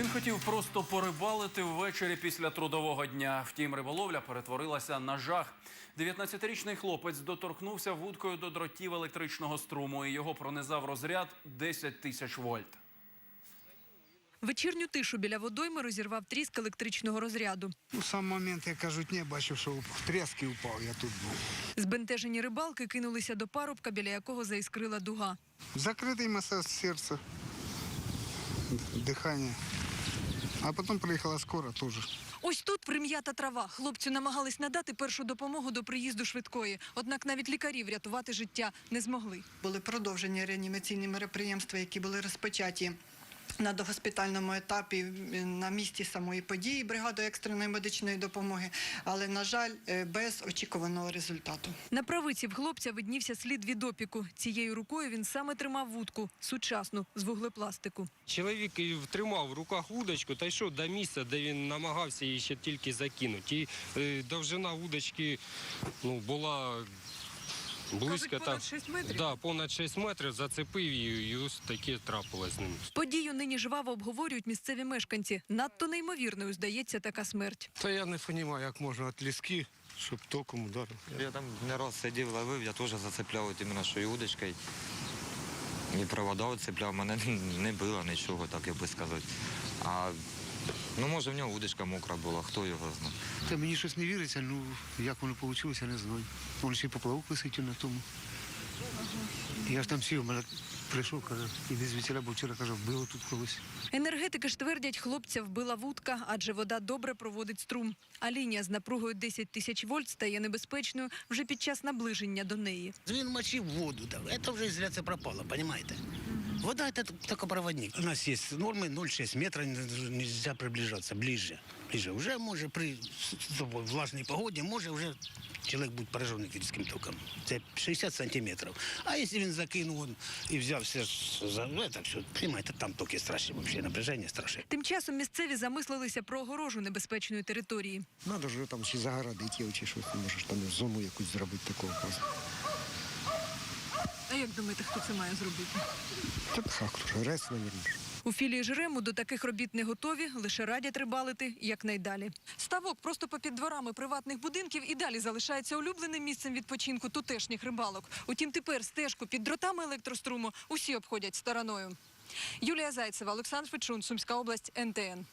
Він хотів просто порибалити ввечері після трудового дня. Втім, риболовля перетворилася на жах. 19-річний хлопець доторкнувся вудкою до дротів електричного струму і його пронизав розряд 10 тисяч вольт. Вечірню тишу біля водойми розірвав тріск електричного розряду. Ну, сам момент, я кажуть, не бачив, що в тріски упав, я тут був. Збентежені рибалки кинулися до парубка, біля якого заіскрила дуга. Закритий масаж серця, дихання. А потім приїхала скора теж. Ось тут прим'ята трава. Хлопцю намагались надати першу допомогу до приїзду швидкої. Однак навіть лікарі врятувати життя не змогли. Були продовжені реанімаційні мероприємства, які були розпочаті. На догоспітальному етапі е, на місці самої події бригадою екстреної медичної допомоги, але на жаль, е, без очікуваного результату. На правиці в хлопця виднівся слід від опіку. Цією рукою він саме тримав вудку сучасну з вуглепластику. Чоловік тримав в руках удочку та йшов до місця, де він намагався її ще тільки закинути. І е, довжина удочки ну, була близько. Кажуть, понад 6 метрів? Да, понад 6 метрів зацепив її, і ось таке трапилось з ним. Подію нині жваво обговорюють місцеві мешканці. Надто неймовірною здається така смерть. Та я не розумію, як можна від ліски, щоб током ударив. Я там не раз сидів, ловив, я теж зацепляв іменно що і удочкою. І провода оцепляв, мене не било нічого, так я би сказати. А ну може в нього удочка мокра була, хто його знає. Та мені щось не віриться, ну як воно вийшло, я не знаю. Він ще й поплавок висить на тому. Я ж там сів, мене прийшов, каже, іди звідсіля, бо вчора каже, вбило тут колись. Енергетики ж твердять, хлопця вбила вудка, адже вода добре проводить струм. А лінія з напругою 10 тисяч вольт стає небезпечною вже під час наближення до неї. Він мочив воду, да. это вже зря це пропало, понимаете? Вода это только проводник. У нас есть нормы 0,6 метра, не- нельзя приближаться, ближе. Ближе. Уже може при влажній погоді, може вже чоловік бути поражений фізичним током. Це 60 сантиметрів. А якщо він закинув он, і взявся за ну, все, понимаете, там токи страшні, вообще напряження страшне. Тим часом місцеві замислилися про огорожу небезпечної території. Надо ж там чи загородити чи щось, можеш там зону якусь зробити такого. А як думаєте, хто це має зробити? Та так, рес, мабуть. У філії Жрему до таких робіт не готові, лише радять рибалити якнайдалі. Ставок просто попід дворами приватних будинків і далі залишається улюбленим місцем відпочинку тутешніх рибалок. Утім, тепер стежку під дротами електроструму усі обходять стороною. Юлія Зайцева, Олександр Фечун, Сумська область, НТН.